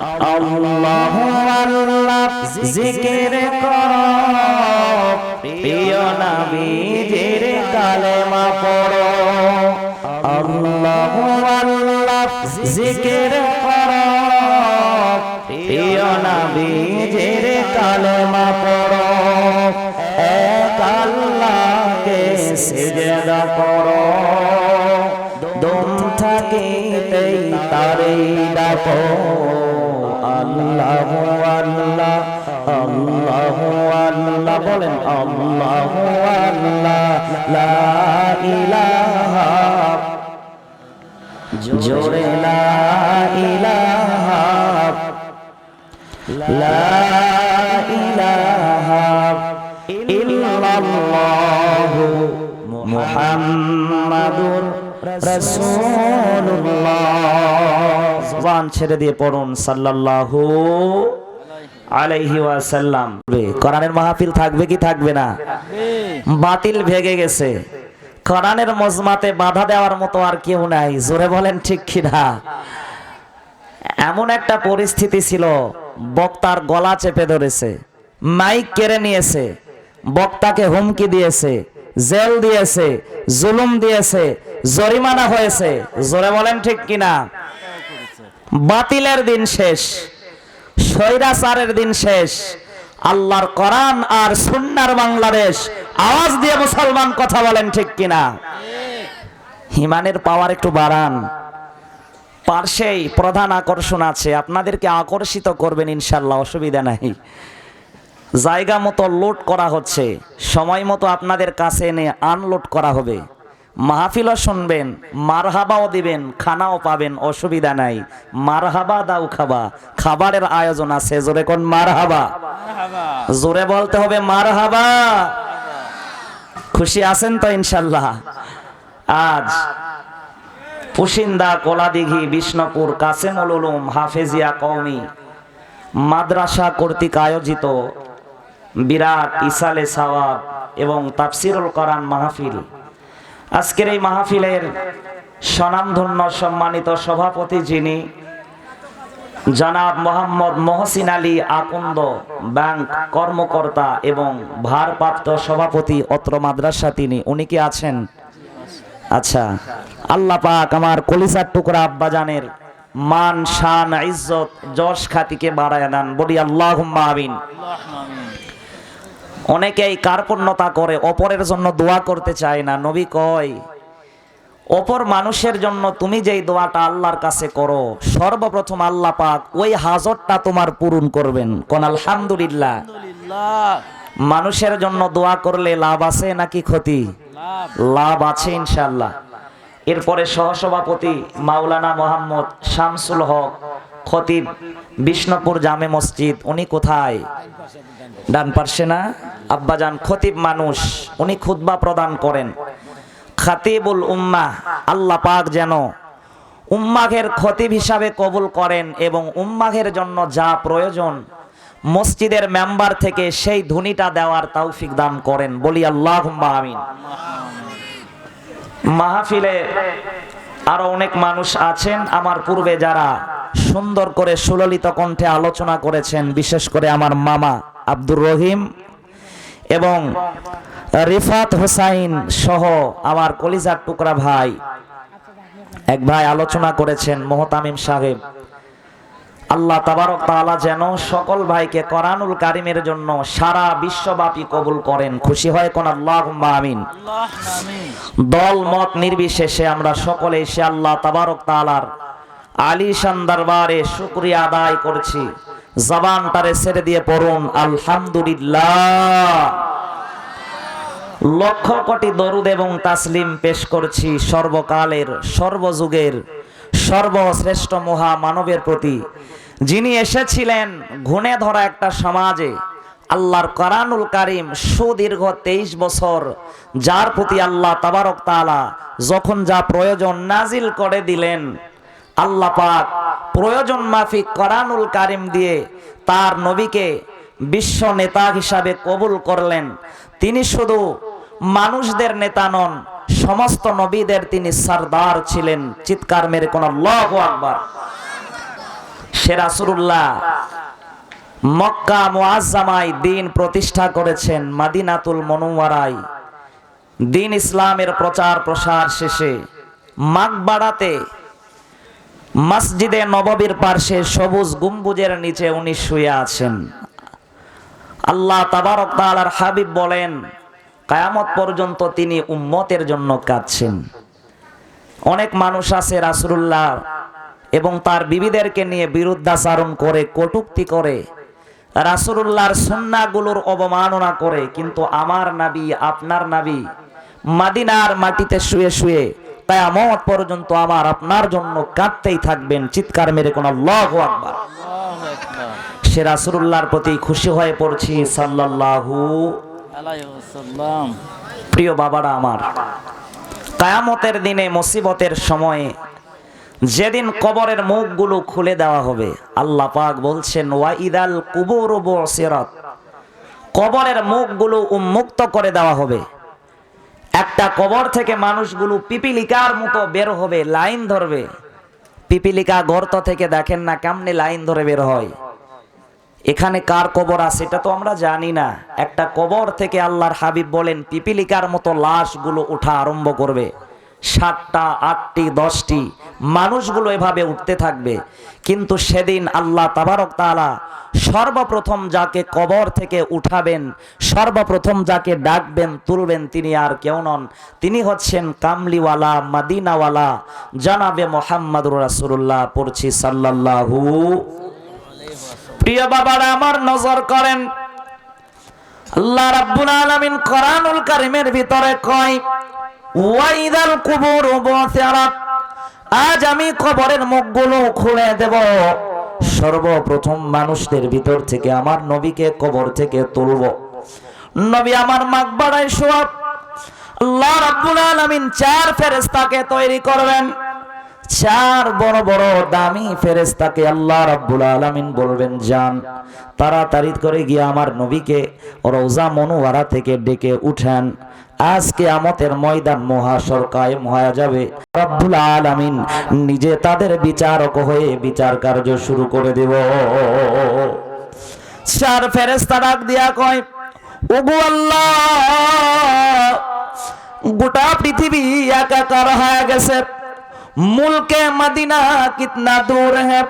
আল্লাহ আল্লাহ জিকির কর। প্রিয় নবীজির কালেমা পড়ো। আল্লাহ আল্লাহ জিকির কর। প্রিয় নবীজির কালেমা পড়ো। এক আল্লাহকে সিজদা করো। দম থাকিতেই তারেই ডাকো। বলেন আল্লাহ জোরে লা ইলাহা। ছেড়ে দিয়ে পড়ুন সাল্লাল্লাহু আলাইহি ওয়াসাল্লাম। কোরআনের মাহফিল থাকবে কি থাকবে না? বাতিল ভেগে গেছে। কোরআনের মজমাতে বাধা দেওয়ার মতো আর কেউ নাই। জোরে বলেন ঠিক কিনা? এমন একটা পরিস্থিতি ছিল, বক্তার গলা চেপে ধরেছে, মাইক কেড়ে নিয়েছে, বক্তাকে হুমকি দিয়েছে, জেল দিয়েছে, জুলুম দিয়েছে, জরিমানা হয়েছে। জোরে বলেন ঠিক কিনা? বাতিলের দিন শেষ। স্বৈরাচারের দিন শেষ। আল্লাহর কোরআন আর সুন্নার বাংলাদেশ। আওয়াজ দিয়ে মুসলমান কথা বলেন ঠিক কিনা? হিমানের পাওয়ার একটু বাড়ান। পার্শ্বেই প্রধান আকর্ষণ আছে। আপনাদেরকে আকর্ষিত করবেন ইনশাল্লাহ অসুবিধা নাই। জায়গা মতো লোড করা হচ্ছে। সময় মতো আপনাদের কাছে এনে আনলোড করা হবে। মাহফিলও শুনবেন, মারহাবাও দিবেন, খানাও পাবেন, অসুবিধা নাই। মারহাবা দাও খাবা। খাবারের আয়োজন আছে, জোরে কোন মারহাবা? জোরে বলতে হবে মারহাবা। খুশি আছেন তো ইনশাল্লাহ? আজ পুশিন্দা, কোলাদিঘি, বিষ্ণুপুর, কাসেমুল উলুম, হাফেজিয়া কওমি, মাদ্রাসা কর্তৃক আয়োজিত বিরাট ইসালে সাওয়াব এবং তাফসিরুল কোরআন মাহফিল আজকের এই মাহফিলের স্বনামধন্য সম্মানিত সভাপতি যিনি জনাব মোহাম্মদ মহসিন আলী আকন্দ ব্যাংক কর্মকর্তা এবং ভারপ্রাপ্ত সভাপতি অত্র মাদ্রাসা তিনি, উনি কি আছেন? আচ্ছা আল্লাহ পাক আমার কলিজার টুকরা আব্বাজানের মান, শান, ইজ্জত, যশ খ্যাতিকে বাড়ায় দেন। বলি আল্লাহ আমিন। অনেকেই কার্পণ্যতা করে অপরের জন্য দোয়া করতে চায় না। নবী কয় অপর মানুষের জন্য তুমি যেই দোয়াটা আল্লাহর কাছে করো সর্বপ্রথম আল্লাহ পাক ওই হাজতটা তোমার পূরণ করবেন। কোন আলহামদুলিল্লাহ। মানুষের জন্য দোয়া করলে লাভ আছে নাকি ক্ষতি? লাভ। আছে ইনশাল্লাহ এরপরে সহসভাপতি মাওলানা মোহাম্মদ শামসুল হক খতিব বিষ্ণুপুর জামে মসজিদ, উনি কোথায়? ডান পারছে না? আব্বাজান খতিব মানুষ, উনি খুতবা প্রদান করেন। খাতিবুল উম্মাহ, আল্লাহ পাক যেন উম্মাহের খতিব হিসাবে কবুল করেন এবং উম্মাহের জন্য যা প্রয়োজন, মসজিদের মেম্বার থেকে সেই ধুনিটা দেওয়ার তৌফিক দান করেন। বলি আল্লাহ আমিন। মাহফিলে আরও অনেক মানুষ আছেন, আমার পূর্বে যারা সুন্দর করে সুললিত কণ্ঠে আলোচনা করেছেন বিশেষ করে আমার মামা আব্দুর রহিম এবং রিফাত হোসাইন সহ আমার কলিজার টুকরা ভাই। এক ভাই আলোচনা করেছেন মোহতামিম সাহেব আল্লাহ তাবারক তাআলা যেন সকল ভাইকে কোরআনুল কারিমের জন্য সারা বিশ্বব্যাপী কবুল করেন। খুশি হয় কোন? আল্লাহ আমিন। দল মত নির্বিশেষে আমরা সকলে এসে আল্লাহ তাবারক তাআলার আলিশান দরবারে শুকরিয়া আদায় করছি। জবান তারে ছেড়ে দিয়ে পড়ুন, আলহামদুলিল্লাহ। লক্ষ কোটি দরুদ এবং তাসলিম পেশ করছি সর্বকালের, সর্বযুগের, সর্বশ্রেষ্ঠ মহা মানবের প্রতি। যিনি এসেছিলেন ঘুণে ধরা একটা সমাজে, আল্লাহর করানুল কারিম সুদীর্ঘ তেইশ বছর, যার প্রতি আল্লাহ তাবারক তালা যখন যা প্রয়োজন নাজিল করে দিলেন আল্লাহ পাক প্রয়োজন মাফিক করানুল কারিম দিয়ে তার নবীকে বিশ্ব নেতা হিসাবে কবুল করলেন। তিনি শুধু মানুষদের নেতা নন, সমস্ত নবীদের তিনি সরদার ছিলেন। চিৎকার মেরে কোন আল্লাহু আকবার। সে রাসূলুল্লাহ মক্কা মুআজ্জামায় দিন প্রতিষ্ঠা করেছেন মাদিনাতুল মনোয়ারায় দিন ইসলামের প্রচার প্রসার শেষে মাকবাড়াতে মসজিদে নববীর পার্শ্বে সবুজ গম্বুজের নিচে উনি শুয়ে আছেন। আল্লাহ তাবারক তাআলার হাবিব বলেন, কায়ামত পর্যন্ত তিনি উম্মতের জন্য কাঁদছেন। অনেক মানুষ আছে রাসূলুল্লাহ এবং তার বিবিদেরকে নিয়ে বিরুদ্ধাচারণ করে, কটুক্তি করে। রাসূলুল্লাহর সুন্নাহগুলোর অবমাননা করে, কিন্তু আমার নাবী, আপনার নাবী, মাদিনার মাটিতে শুয়ে শুয়ে কায়ামত পর্যন্ত আমার আপনার জন্য কাঁদতেই থাকবেন, চিৎকার মেরে কোন আল্লাহু আকবার। সে রাসূলুল্লাহর প্রতি খুশি হয়ে পড়ছি আলাইহি প্রিয় বাবারা আমার, কায়ামতের দিনে মুসিবতের সময়ে যেদিন কবরের মুখগুলো খুলে দেওয়া হবে, আল্লাহ পাক বলছেন ওয়াইদাল কুবুর কবরের মুখগুলো উন্মুক্ত করে দেওয়া হবে। একটা কবর থেকে মানুষগুলো পিপিলিকার মতো বের হবে, লাইন ধরবে। পিপিলিকা গর্ত থেকে দেখেন না কেমনে লাইন ধরে বের হয়। এখানে কার কবর আছে এটা তো আমরা জানি না। একটা কবর থেকে আল্লাহর হাবিব বলেন, পিপিলিকার মতো লাশগুলো ওঠা আরম্ভ করবে। সাতটা, আটটি, দশটি মানুষগুলো এভাবে উঠতে থাকবে। কিন্তু সেদিন আল্লাহ তাবারক তাআলা সর্বপ্রথম যাকে কবর থেকে উঠাবেন, সর্বপ্রথম যাকে ডাকবেন, তুলবেন তিনি আর কেউ নন। তিনি হচ্ছেন কামলিওয়ালা, মাদিনাওয়ালা, জানাবে মোহাম্মদুর রাসূলুল্লাহ পড়ছি সাল্লাল্লাহু প্রিয় বাবারা, আমার নজর করেন। আল্লাহ রাব্বুল আলামিন কোরআনুল কারীমের ভিতরে কয়, ওয়াইদাল কুবুর বুসিরাত। আজ আমি কবরের মুখগুলো খুলে দেব। সর্বপ্রথম মানুষদের ভিতর থেকে, আমার নবীকে কবর থেকে তুলব। নবী আমার মাকবারায় শোয়াব। আল্লাহ রাব্বুল আলামিন চার ফেরেশতাকে তৈরি করবেন। চার বড় বড় দামি ফেরেশতাকে আল্লাহ রাব্বুল আলামিন বলবেন, যান, তাড়াতাড়ি করে গিয়ে আমার নবীকে রওজা মনোয়ারা থেকে ডেকে উঠান। আজকে আমতের ময়দান মহাসর কায়েম হয়ে যাবে। রব্বুল আলামিন নিজে তাদের বিচারক হয়ে বিচার কার্য শুরু করে দেব। চার ফেরেশতা ডাক দিয়া কয়, ওগো আল্লাহ, গোটা পৃথিবী একাকার হয়ে গেছে। মুলকে মদিনা কিতনা দূর है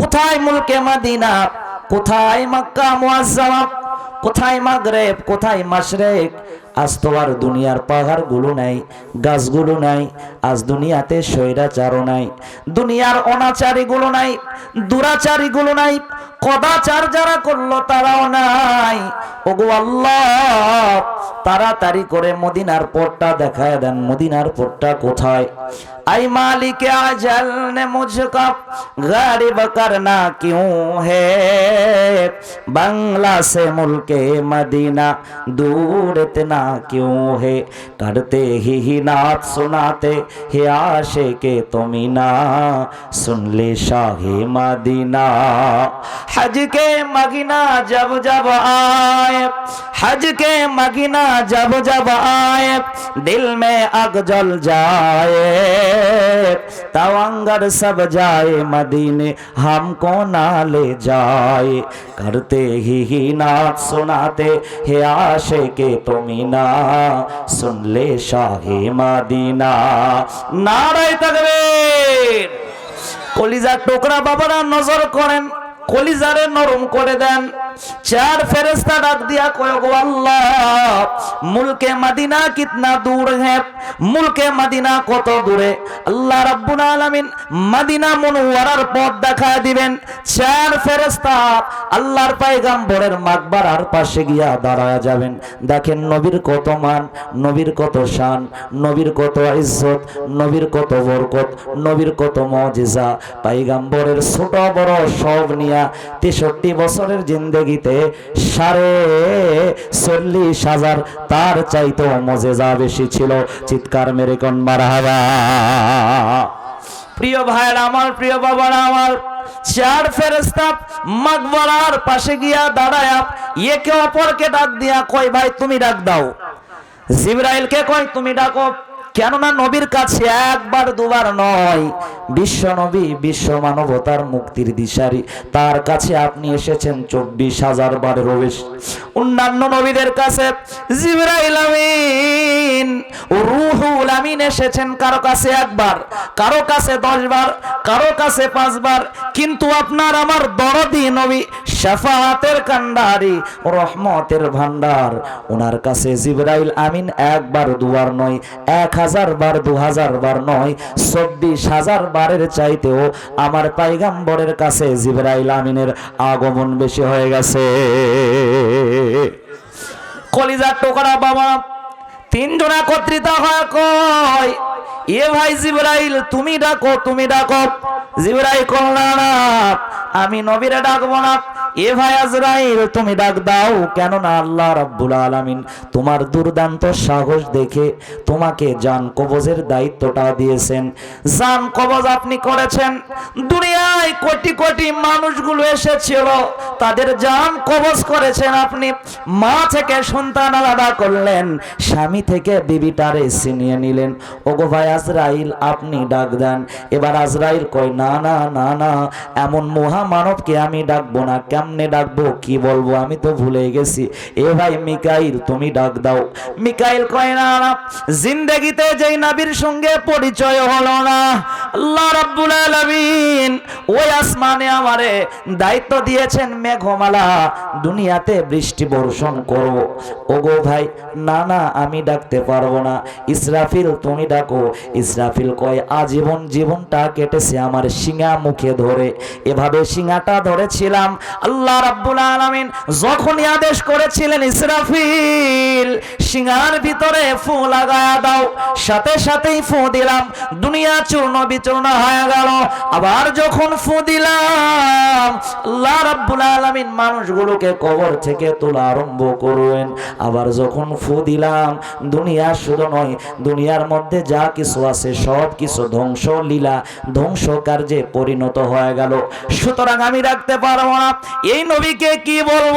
কোথায় মুলকে মদিনা? কোথায় মক্কা মুআজ্জামা? কোথায় মাগরেব? কোথায় মাশরিক? আজ তো আর দুনিয়ার পাহাড়গুলো নাই, গাছগুলো নাই, আজ দুনিয়াতে স্বৈরাচারও নাই, দুনিয়ার অনাচারীগুলো নাই, দুরাচারীগুলো নাই কদাচার যারা করলো তারাও নাই ওগো আল্লাহ তাড়াতাড়ি করে মদিনার পথটা দেখায় দেন মদিনার পথটা কোথায় आई मालिक अजल ने मुझको गरीब करना क्यों है बांग्ला से मुल्क मदीना दूर इतना क्यों है करते ही ही नात सुनाते हे आशे के तुमिना सुन ले शाही मदीना হজকে মগিনা জব জব আয়, হজকে মগিনা জব জব আয়, দিল মে আগ জল যায়, তাওয়াঙ্গর সব যায় মদিনে, হামকো না লে যায়, করতে হি হি না সোনাতে হে আশে কে তুমি না শুনলে শাহে মদিনা। নারায় তকবীর। কলিজা টোকরা বাবারা নজর করেন। কলিজারে নরম করে দেন। চার ফেরেস্তা ডাক দিয়া কয় গো আল্লাহ, মুলকে মাদিনা কিতনা দূর হে? মুলকে মদিনা কত দূরে? আল্লাহ রাব্বুল আলামিন মদিনা মুনওয়ারার পথ দেখা দিবেন। চার ফেরেস্তা আল্লাহর পয়গম্বরের মাকবারার পাশে গিয়া দাঁড়ায় যাবেন। দেখেন নবীর কত মান, নবীর কত শান, নবীর কত ইজ্জত, নবীর কত বরকত, নবীর কত মজিজা। পাইগাম্বরের ছোট বড় সব নিয়া তেষট্টি বছরের জিন্দগিতে সাড়ে চল্লিশ হাজার তার বেশি ছিল। চিৎকার মেরে কন, মারাহাবা। প্রিয় ভাইয়ের আমার, প্রিয় বাবার আমার, চার ফেরেস্তা পাশে গিয়া দাঁড়ায় একে অপরকে ডাক দিয়া কয়, ভাই, তুমি ডাক দাও। জিব্রাইলকে কয়, তুমি ডাকো। কেননা নবীর কাছে একবার, দুবার নয়। বিশ্ব নবী, বিশ্ব মানবতার মুক্তির দিশারি। তার কাছে আপনি এসেছেন চব্বিশ হাজার বারেরও বেশি অন্যান্য নবীদের কাছে জিবরাইল আমিন, রুহুল আমিন এসেছেন কারও কাছে একবার, কারও কাছে দশ বার, কারও কাছে পাঁচবার কিন্তু আপনার আমার দরদি নবী শাফাতের কান্ডারি রহমতের ভান্ডার ওনার কাছে জিবরাইল আমিন একবার, দুবার নয়, এক হাজার বার দু হাজার বার নয় চব্বিশ হাজার বারের চাইতেও আমার পাইগাম্বরের কাছে জিবরাইল আমিনের আগমন বেশি হয়ে গেছে। কলিজার টোকরা বাবা তিনজন একত্রিত হয় কয় এ ভাই জিবরাইল তুমি ডাকো তুমি ডাকো। জিবরাইল কল না না, আমি নবীরে ডাকবো না এ ভাই আজরাইল, তুমি ডাক দাও কেন না আল্লাহ রাব্বুল আলামিন তোমার দুর্দান্ত সাহস দেখে তোমাকে জান কবজের দায়িত্বটা দিয়েছেন। জান কবজ আপনি করেছেন। দুনিয়ায় কোটি কোটি মানুষগুলো এসেছিল, তাদের জান কবজ করেছেন আপনি। মা থেকে সন্তান আলাদা করলেন, স্বামী থেকে বিবিটারে ছিনিয়ে নিলেন। ওগো ভাই আজরাইল, আপনি ডাক দেন। এবার আজরাইল কয়, না না না না, এমন মহামানবকে আমি ডাকবো না, কেমনে ডাকবো, কি বলব আমি তো ভুলে গেছি। এ ভাই মিকাইল, তুমি ডাক দাও। মিকাইল কয় না, জিন্দেগিতে যেই নাবির সঙ্গে পরিচয় হলো না, আল্লাহ রাব্বুল আলামিন ওই আসমানে আমারে দায়িত্ব দিয়েছেন মেঘমালা, দুনিয়াতে বৃষ্টি বর্ষণ করো। ওগো ভাই, না না, আমি ডাকতে পারব না। ইসরাফিল, তুমি ডাকো। ইসরাফিল কয়, আজীবন জীবনটা কেটেছে আমার শিঙা মুখে ধরে। এভাবে শিঙাটা ধরেছিলাম আল্লাহ রাব্বুল আলামিন যখনই আদেশ করেছিলেন ইসরাফিল শিঙার ভিতরে ফু লাগায়া দাও, সাথে সাথেই ফু দিলাম। দুনিয়া চূর্ণ বিচূর্ণ হয়ে গেল। আবার যখন ফু দিলাম, আল্লাহ রাব্বুল আলামিন মানুষগুলোকে কবর থেকে তোলা আরম্ভ করবেন আবার যখন ফু দিলাম, দুনিয়া শুধু নয়, দুনিয়ার মধ্যে যা কিছু আছে, সব কিছু ধ্বংস লীলা ধ্বংস কার্যে পরিণত হয়ে গেল। সুতরাং আমি রাখতে পারব না। এই নবীকে কি বলব?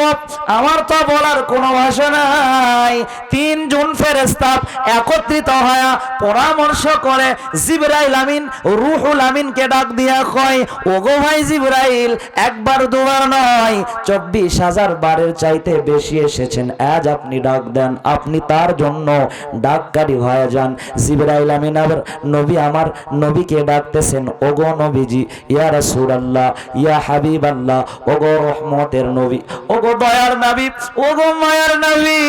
আমার তো বলার কোনো ভাষা নাই। তিন তিনজন ফেরেস্তা একত্রিত হয়ে পরামর্শ করে জিবরাইল আমিন, রুহুল আমিনকে ডাক দিয়া কয়, ওগো ভাই জিবরাইল, একবার দুবার নয়, চব্বিশ হাজার বারের চাইতে বেশি এসেছেন। আজ আপনি ডাক দেন, আপনি তার জন্য ডাককারী হয়ে যান। জিবরাইল আমিন আবার, নবী আমার, নবীকে ডাকতেছেন। ওগো নবীজি, ইয়া রাসূলুল্লাহ, ইয়া হাবিবাল্লাহ, ওগো রহমতের নবী। ওগো দয়ার নবী, ওগো মায়ার নবী।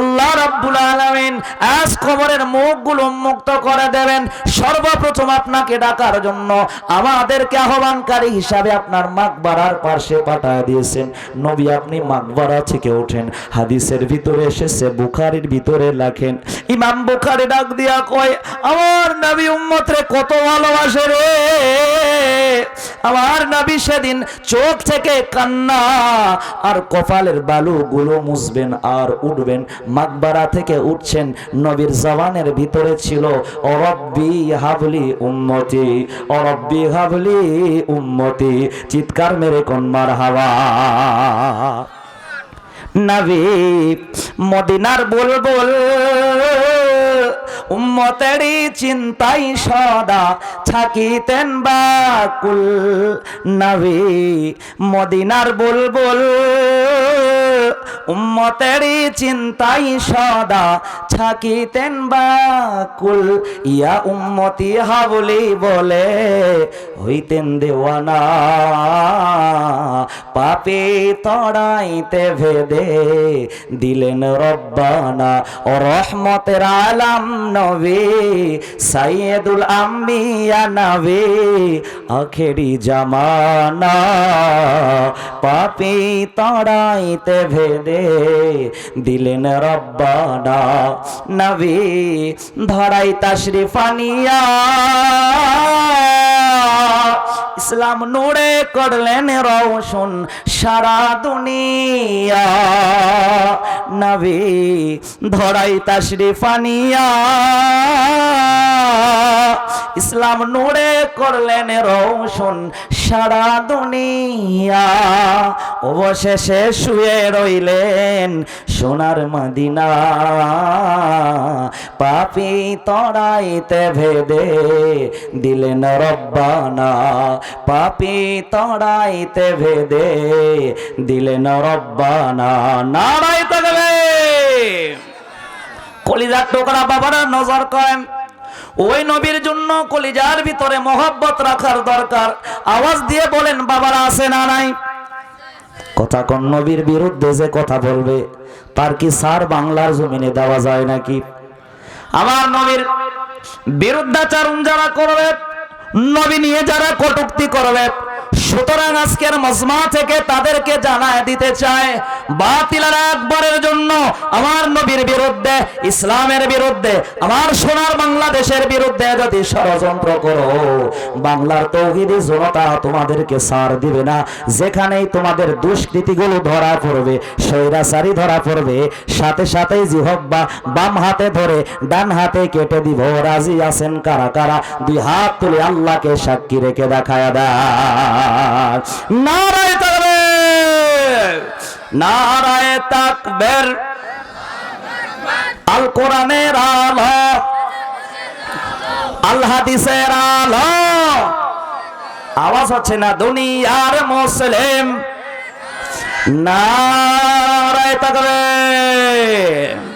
আল্লাহ রাব্বুল আলামিন আজ খবরের মুখগুলো মুক্ত করে দেবেন। সর্বপ্রথম আপনাকে ডাকার জন্য আমাদেরকে আহ্বানকারী হিসাবে আপনার মাকবারার পাশে পাঠায় দিয়েছেন। নবী, আপনি মাকবারা থেকে ওঠেন। হাদিসের ভিতরে এসেছে, বুখারির ভিতরে লেখেন, ইমাম বুখারি ডাক দিয়া কয়, আমার নবী উম্মতরে কত ভালোবাসে রে। আমার নবী সেদিন চোখ থেকে কান্না। আর কপালের বালুগুলো মুছবেন আর উঠবেন। মাকবারা থেকে উঠছেন, নবীর জবানের ভিতরে ছিল, অরব্বি হাবলি উম্মতি, অরব্বি হাবলি উম্মতি। চিৎকার মেরে কন্মার হাওয়া নবী মদিনার বুলবুল উম্মতেরই চিন্তাই সদা থাকিতেন বাকুল নাবি মদিনার বুলবুল উম্মতেরই চিন্তাই সদা থাকিতেন বাকুল ইয়া উম্মতি হাবলি বলে হইতেন দেওয়ানা। পাপে তড়াইতে ভেদে দিলেন রব্বানা। ও রহমতের আলাম নবী, সাইয়েদুল আম্বিয়া নবী, আখেরি জামানা। পাপি তড়াইতে ভেদে দিলেন রব্বানা। নবী ধরাই তাশরিফানিয়া ইসলাম নূরে করলেন রওশন সারা দুনিয়া। নবী ধরাই তাশরিফানিয়া। ইসলাম নূরে করলেন রওশন সারা দুনিয়া। অবশেষে শুয়ে রইলেন সোনার মদিনা। পাপি তড়াইতে ভেদে দিলেন রব্বানা। পাপি তড়াইতে ভেদে দিলেন রব্বানা নারাই থাকবে কলিজার টোকরা বাবারা নজর করেন। ওই নবীর জন্য কলিজার ভিতরে মহব্বত রাখার দরকার। আওয়াজ দিয়ে বলেন, বাবারা, আছে না নাই? কথা কোন নবীর বিরুদ্ধে যে কথা বলবে, তার কি সার বাংলার জমিনে দেওয়া যায় নাকি? আমার নবীর বিরুদ্ধাচারণ যারা করবে। নবী নিয়ে যারা কটুক্তি করবে সুতরাং আজকের মজমা থেকে তাদেরকে জানায় দিতে চায়, বাতিলার একবারের জন্য আমার নবীর বিরুদ্ধে, ইসলামের বিরুদ্ধে, আমার সোনার বাংলাদেশের বিরুদ্ধে যদি ষড়যন্ত্র করো, বাংলার তৌহিদি জনতা তোমাদেরকে সার দিবে না। যেখানেই তোমাদের দুষ্কৃতিগুলো ধরা পড়বে সৈরাচারি ধরা পড়বে, সাথে সাথেই জিহব্বা বাম হাতে ধরে ডান হাতে কেটে দিব। রাজি আছেন কারা কারা? দুই হাত তুলে আল্লাহকে সাক্ষী রেখে দেখায় দেয়। নারায় তাকবীর। নারায় তাকবীর। আল কোরআনের আলো। আল হাদিসের আলো। আওয়াজ হচ্ছে না দুনিয়ার মুসলিম। নারায় তাকবীর।